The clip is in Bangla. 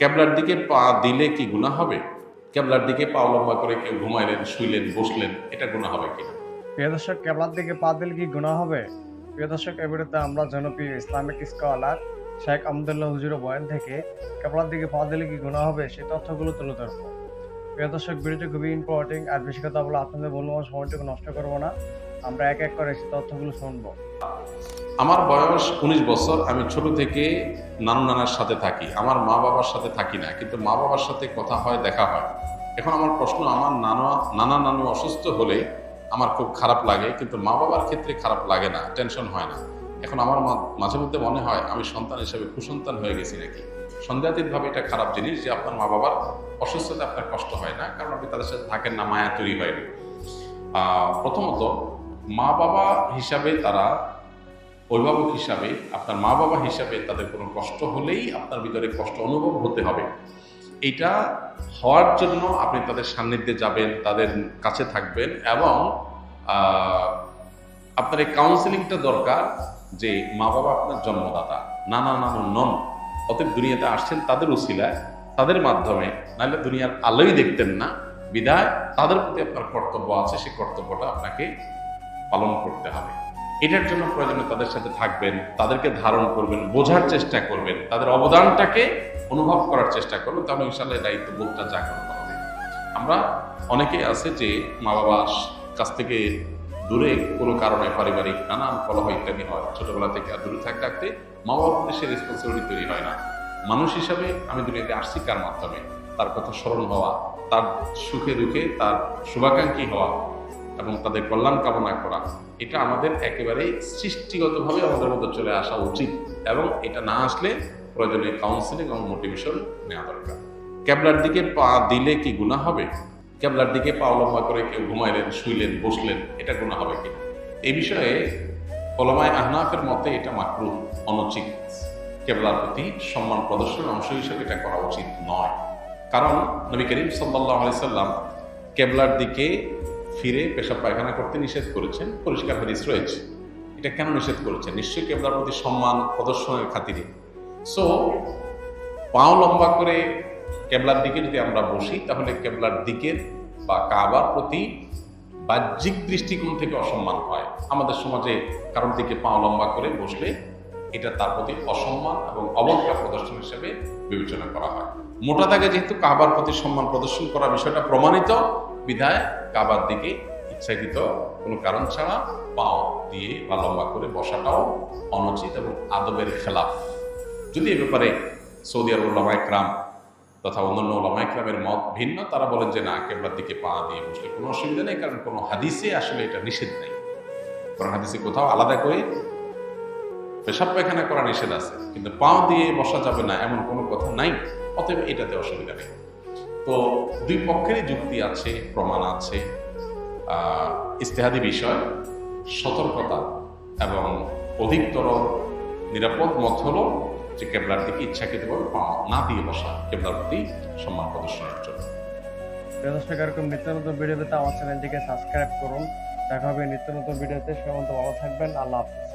ক্যাবলার দিকে পা দিলে কি গুণা হবে? ক্যাবলার দিকে পা লম্বা করে কেউ ঘুমাইলেন, শুইলেন, বসলেন, এটা গুণা হবে কিনা? প্রিয় দর্শক, কেবলার দিকে পা দিলে কি গুণা হবে? প্রিয় দর্শক এই ভিডিওতে আমরা জনপ্রিয় ইসলামিক স্কলার শেখ আহমদুল্লাহ হুজুর বয়ান থেকে কেবলার দিকে পা দিলে কি গুণা হবে, সেই তথ্যগুলো তুলে ধরবো। প্রিয় দর্শক, ভিডিওটি খুবই ইম্পর্টেন্ট আর বেশি কথা বলে আপনাদের মূল্যবান সময়টুকু নষ্ট করব না। আমরা এক এক করে সেই তথ্যগুলো শুনব। আমার বয়স উনিশ বছর আমি ছোট থেকে নানু নানার সাথে থাকি। আমার মা বাবার সাথে থাকি না কিন্তু মা বাবার সাথে কথা হয় দেখা হয়। এখন আমার প্রশ্ন আমার নানা নানা নানু অসুস্থ হলে আমার খুব খারাপ লাগে কিন্তু মা বাবার ক্ষেত্রে খারাপ লাগে না টেনশন হয় না। এখন আমার মাঝে মধ্যে মনে হয় আমি সন্তান হিসেবে কুসন্তান হয়ে গেছি নাকি? সন্দেহাতীতভাবে এটা খারাপ জিনিস যে আপনার মা বাবার অসুস্থতা আপনার কষ্ট হয় না কারণ আপনি তাদের সাথে থাকেন না মায়া তৈরি আহ, প্রথমত মা বাবা হিসাবে তারা অভিভাবক হিসাবে, আপনার মা বাবা হিসাবে তাদের কোনো কষ্ট হলেই আপনার ভিতরে কষ্ট অনুভব হতে হবে। এটা হওয়ার জন্য আপনি তাদের সান্নিধ্যে যাবেন, তাদের কাছে থাকবেন এবং আপনার এই কাউন্সিলিংটা দরকার যে মা বাবা আপনার জন্মদাতা, নানা নানু নন। অতএব দুনিয়াতে আসছেন তাদের উসিলায়, তাদের মাধ্যমে, নাহলে দুনিয়ার আলোই দেখতেন না। বিদায়, তাদের প্রতি আপনার কর্তব্য আছে সেই কর্তব্যটা আপনাকে পালন করতে হবে। এটার জন্য প্রয়োজনে তাদের সাথে থাকবেন, তাদেরকে ধারণ করবেন, বোঝার চেষ্টা করবেন, তাদের অবদানটাকে অনুভব করার চেষ্টা করবেন, তাহলে ইনশাল্লাহ এই দায়িত্ববোধটা জাগ্রত হবে। আমরা অনেকেই আছে যে মা বাবার কাছ থেকে দূরে কোনো কারণে পারিবারিক নানান কলহ ইত্যাদি হয়, ছোটবেলা থেকে আর দূরে থাকতে থাকতে মা বাবার সে রেসপন্সিবিলিটি তৈরি হয় না। মানুষ হিসাবে আমি দুনিয়াতে আসছি কার মাধ্যমে? তার কথা স্মরণ হওয়া, তার সুখে দুঃখে, তার শুভাকাঙ্ক্ষী হওয়া এবং তাদের কল্যাণ কামনা করা। এটা আমাদের একেবারেই সৃষ্টিগতভাবে আমাদের মধ্যে চলে আসা উচিত এবং এটা না আসলে প্রয়োজনীয় কাউন্সিলিং এবং মোটিভেশন নেওয়া দরকার। ক্যাবলার দিকে পা দিলে কি গুণা হবে? ক্যাবলার দিকে পা লম্বা করে কেউ ঘুমাইলেন, শুইলেন, বসলেন, এটা গুণা হবে কি এই বিষয়ে ওলামায় আহনাফের মতে এটা মাকরু, অনুচিত। কেবলার প্রতি সম্মান প্রদর্শনের অংশ হিসেবে এটা করা উচিত নয়। কারণ নবী করিম সাল্লাহ সাল্লাম কেবলার দিকে ফিরে পেশাব পায়খানা করতে নিষেধ করেছেন, পরিষ্কার হাদিস রয়েছে। এটা কেন নিষেধ করেছেন? নিশ্চয়ই কেবলার প্রতি সম্মান, প্রদর্শনের খাতিরে? সো পাও লম্বা করে কেবলার দিকে যদি আমরা বসি, তাহলে কেবলার দিকের বা কাবার প্রতি বাহ্যিক দৃষ্টিকোণ থেকে অসম্মান হয়। আমাদের সমাজে কারোর দিকে পা লম্বা করে বসলে এটা তার প্রতি অসম্মান এবং অবজ্ঞা প্রদর্শন হিসেবে বিবেচনা করা হয়। মোটা দাগে যেহেতু কাবার প্রতি সম্মান প্রদর্শন করা বিষয়টা প্রমাণিত বিধায় কাবার দিকে ইচ্ছাকৃত কোনো কারণ ছাড়া পাও দিয়ে বা লম্বা করে বসাটাও অনুচিত এবং আদবের খেলাফ। যদি এ ব্যাপারে সৌদি আরব ওলামাইকরাম তথা অন্যান্য ওলামাইকরামের মত ভিন্ন, তারা বলেন যে না, কেবলার দিকে পা দিয়ে বসলে কোনো অসুবিধা নেই, কারণ কোনো হাদিসে আসলে এটা নিষেধ নেই। কারণ হাদিসে কোথাও আলাদা করে পেশাব পায়খানা করা নিষেধ আছে, কিন্তু পাও দিয়ে বসা যাবে না এমন কোনো কথা নাই, অতএব এটাতে অসুবিধা নেই। তো দুই পক্ষেরই যুক্তি আছে, প্রমাণ আছে। ইস্তেহাদি বিষয়, সতর্কতা এবং অধিকতর নিরাপদ মত হলো যে কেবলার দিকে ইচ্ছাকৃতভাবে পা না দিয়ে বসা, কেবলার প্রতি সম্মান প্রদর্শনের জন্য। দর্শক এরকম নিত্য নতুন ভিডিও পেতে আমার চ্যানেলটিকে সাবস্ক্রাইব করুন। দেখা হবে নিত্য নতুন ভিডিওতে সে ভালো থাকবেন। আল্লাহ হাফিজ।